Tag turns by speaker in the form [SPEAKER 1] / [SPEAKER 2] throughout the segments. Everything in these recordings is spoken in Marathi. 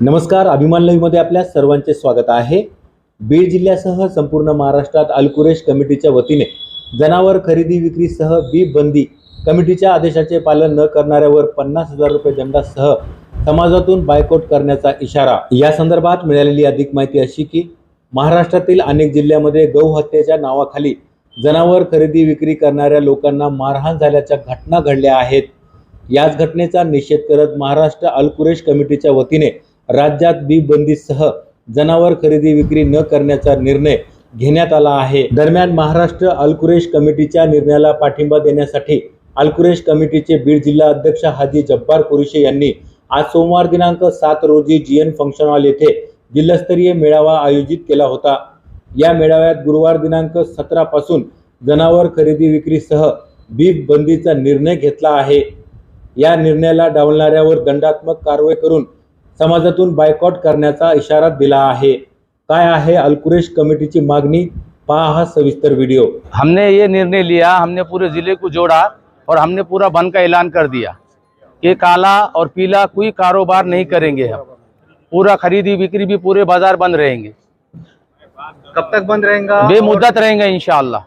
[SPEAKER 1] नमस्कार अभिमान लवीमध्ये आपल्या सर्वांचे स्वागत आहे. बीड जिल्ह्यासह संपूर्ण महाराष्ट्रात अल्कुरेश कमिटीच्या वतीने जनावर खरेदी विक्रीसह बी बंदी कमिटीच्या आदेशाचे पालन न करणाऱ्यावर पन्नास हजार रुपये दंडासह समाजातून बायकॉट करण्याचा इशारा. या संदर्भात मिळालेली अधिक माहिती अशी की महाराष्ट्रातील अनेक जिल्ह्यामध्ये गौहत्येच्या नावाखाली जनावर खरेदी विक्री करणाऱ्या लोकांना मारहाण झाल्याच्या घटना घडल्या आहेत. याच घटनेचा निषेध करत महाराष्ट्र अल्कुरेश कमिटीच्या वतीने राज्यात बी बंदीसह जनावर खरेदी विक्री न करण्याचा निर्णय घेण्यात आला आहे. दरम्यान महाराष्ट्र अल्कुरेश कमिटीच्या निर्णयाला पाठिंबा देण्यासाठी अल्कुरेश कमिटीचे बीड जिल्हा अध्यक्ष हाजी जब्बार कुरेशी यांनी आज सोमवार दिनांक सात रोजी जी एन फंक्शन हॉल येथे जिल्हास्तरीय मेळावा आयोजित केला होता. या मेळाव्यात गुरुवार दिनांक सतरा पासून जनावर खरेदी विक्रीसह बीफ बंदीचा निर्णय घेतला आहे. या निर्णयाला डावलणाऱ्यावर दंडात्मक कारवाई करून समाजातून बायकॉट करण्याचा इशारा दिला आहे. काय आहे अल्कुरेश कमिटीची मागणी? पहा हा सविस्तर व्हिडिओ
[SPEAKER 2] हमने ये निर्णय लिया हमने पूरे जिले को जोड़ा और हमने पूरा बंद का ऐलान कर दिया कि काला और पीला कोई कारोबार नहीं करेंगे हम। पूरा खरीदी बिक्री भी पूरे बाजार बंद रहेंगे।
[SPEAKER 3] कब तक बंद रहेगा?
[SPEAKER 2] बेमुद्दत रहेंगे इंशाल्लाह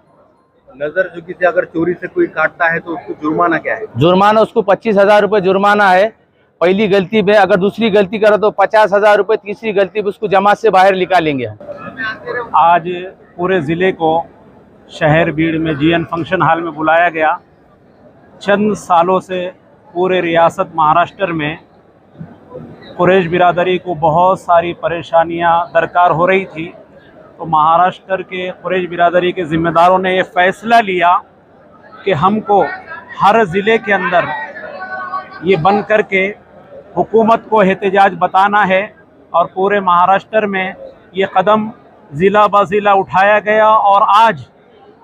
[SPEAKER 3] नजर झुकी से अगर चोरी से कोई काटता है तो उसको जुर्माना क्या है?
[SPEAKER 2] जुर्माना उसको पच्चीस हजार रुपये जुर्माना है। पहली गलती पे अगर दूसरी गलती करा तो पचास हजार रुपये तीसरी गलती पे उसको जमात से बाहर निकालेंगे हम
[SPEAKER 4] आज पूरे ज़िले को शहर भीड़ में जीएन फंक्शन हॉल में बुलाया गया चंद सालों से पूरे रियासत महाराष्ट्र में कुरैश बिरादरी को बहुत सारी परेशानियां दरकार हो रही थी तो महाराष्ट्र के कुरैश बिरादरी के ज़िम्मेदारों ने ये फ़ैसला लिया कि हमको हर ज़िले के अंदर ये बंद करके हुकूमत को एहतजाज बताना है और पूरे महाराष्ट्र में ये कदम ज़िला ब ज़िला उठाया गया और आज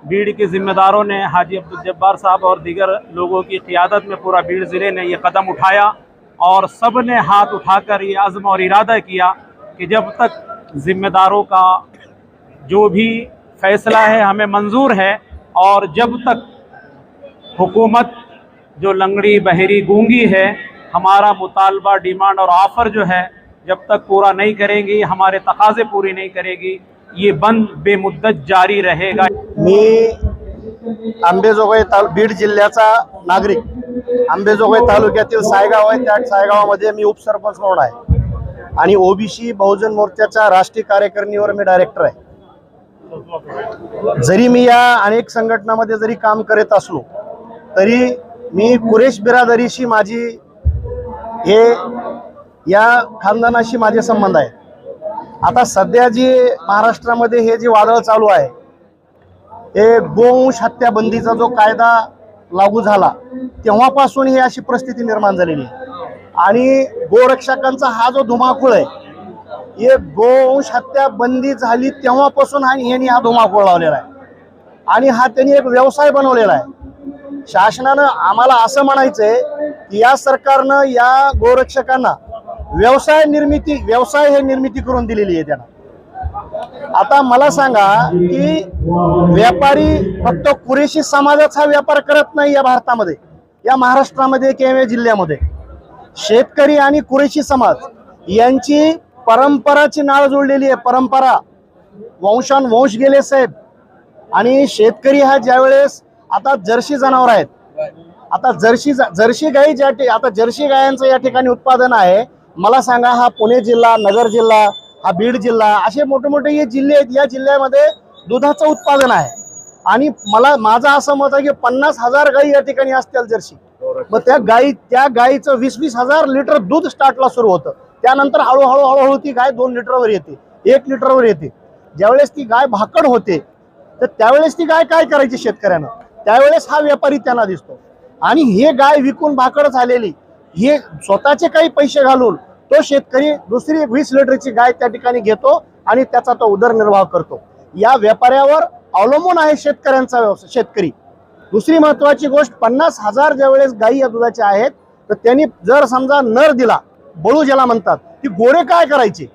[SPEAKER 4] भीड़ के ज़िम्मेदारों ने हाजी अब्दुल जब्बार साहब और दीगर लोगों की क़ियादत में पूरा भीड़ ज़िले ने ये कदम उठाया और सब ने हाथ उठाकर ये अज़्म और इरादा किया कि जब तक ज़िम्मेदारों का जो भी फैसला है हमें मंजूर है और जब तक हुकूमत जो लंगड़ी बहरी गूंगी है हमारा मुतालबा डिमांड और ऑफ़र जो है जब तक पूरा नहीं करेंगी हमारे तकाजे पूरी नहीं करेगी ये बंद बेमुद्दत जारी रहेगा।
[SPEAKER 5] मी आंबेजोगाई तालु बीड जिल्ह्याचा नागरिक. आंबेजोगाई तालुक्यातील सायगाव आहे त्या सायगावामध्ये मी उपसरपंच म्हणून आहे. आणि ओबीसी बहुजन मोर्चाच्या राष्ट्रीय कार्यकारिणीवर मी डायरेक्टर आहे. जरी मी या अनेक संघटनामध्ये जरी काम करत असलो तरी मी कुरेश बिरादरीशी माझी हे या खानदानाशी माझे संबंध आहेत. आता सध्या जी महाराष्ट्रामध्ये हे जे वादळ चालू आहे हे गोवंश हत्याबंदीचा जो कायदा लागू झाला तेव्हापासून ही अशी परिस्थिती निर्माण झालेली आहे. आणि गोरक्षकांचा हा जो धुमाकूळ आहे हे गोवंश हत्या बंदी झाली तेव्हापासून हा यांनी हा धुमाकूळ लावलेला आहे. आणि हा त्यांनी एक व्यवसाय बनवलेला आहे. शासनानं आम्हाला असं म्हणायचं आहे या सरकारनं या गोरक्षकांना व्यवसाय निर्मिती व्यवसाय हे निर्मिती करून दिलेली आहे त्यांना. आता मला सांगा की व्यापारी फक्त कुरेशी समाजाचा व्यापार करत नाही या भारतामध्ये या महाराष्ट्रामध्ये किंवा जिल्ह्यामध्ये. शेतकरी आणि कुरेशी समाज यांची परंपराची नाळ जोडलेली आहे परंपरा. वंशानुवंश गेले साहेब. आणि शेतकरी हा ज्यावेळेस आता जर्सी जनावर आहेत आता जर्सी जर्सी गाई ज्या आता जर्सी गायांचं या ठिकाणी उत्पादन आहे मला सांगा हा पुणे जिल्हा नगर जिल्हा हा बीड जिल्हा असे मोठे मोठे हे जिल्हे आहेत या जिल्ह्यामध्ये दुधाचं उत्पादन आहे. आणि मला माझं असं मत आहे की पन्नास हजार गाई या ठिकाणी असतील जर्सी मग त्या गाई त्या गाईचं वीस वीस हजार लिटर दूध स्टार्टला सुरू होतं. त्यानंतर हळूहळू हळूहळू ती गाय दोन लिटरवर येते एक लिटरवर येते. ज्यावेळेस ती गाय भाकड होते तर त्यावेळेस ती गाय काय करायची शेतकऱ्यानं? त्यावेळेस हा व्यापारी त्यांना दिसतो. आणि हे गाय विकून भाकड झालेली हे स्वतःचे काही पैसे घालून तो शेतकरी दुसरी वीस लिटरची गाय त्या ठिकाणी घेतो आणि त्याचा तो उदरनिर्वाह करतो. या व्यापाऱ्यावर अवलंबून आहे शेतकऱ्यांचा व्यवसाय शेतकरी. दुसरी महत्वाची गोष्ट पन्नास हजार ज्यावेळेस गायी या दुधाच्या आहेत तर त्यांनी जर समजा नर दिला बळू ज्याला म्हणतात ती गोरे काय करायचे?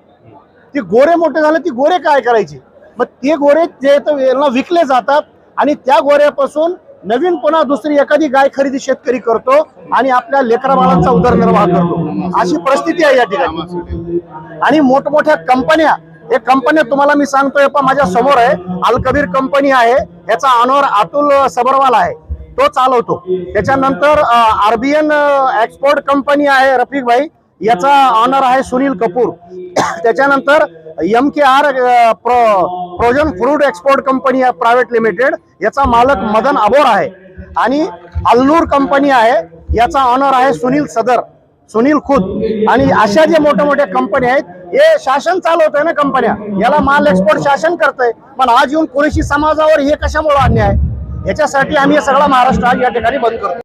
[SPEAKER 5] ती गोरे मोठे झाले ती गोरे काय करायचे? मग ते गोरे जे तर यांना विकले जातात आणि त्या गोऱ्यापासून नवीन पुन्हा दुसरी एखादी गाय खरेदी शेतकरी करतो आणि आपल्या लेकरा बाळांचा उदरनिर्वाह करतो. अशी परिस्थिती आहे या ठिकाणी. आणि मोठमोठ्या कंपन्या हे कंपन्या तुम्हाला मी सांगतोय पण माझ्यासमोर आहे अलकबीर कंपनी आहे याचा ऑनर अतुल सबरवाल आहे तो चालवतो. त्याच्यानंतर आरबीएन एक्सपोर्ट कंपनी आहे रफिक भाई. याचा ऑनर आहे सुनील कपूर. त्याच्यानंतर M K R pro frozen fruit export company private limited याचा मालक मदन अबोर आहे. आणि अल्लूर कंपनी आहे. याचा ऑनर आहे सुनील सदर सुनील खुद. आणि अशा जे मोठ्या मोठ्या कंपन्या आहेत हे शासन चालवत आहे ना कंपन्या याला माल एक्सपोर्ट शासन करतंय. पण आज येऊन कुरेशी समाजावर हे कशामुळे अन्याय? आहे याच्यासाठी आम्ही सगळा महाराष्ट्र आज या ठिकाणी बंद करतो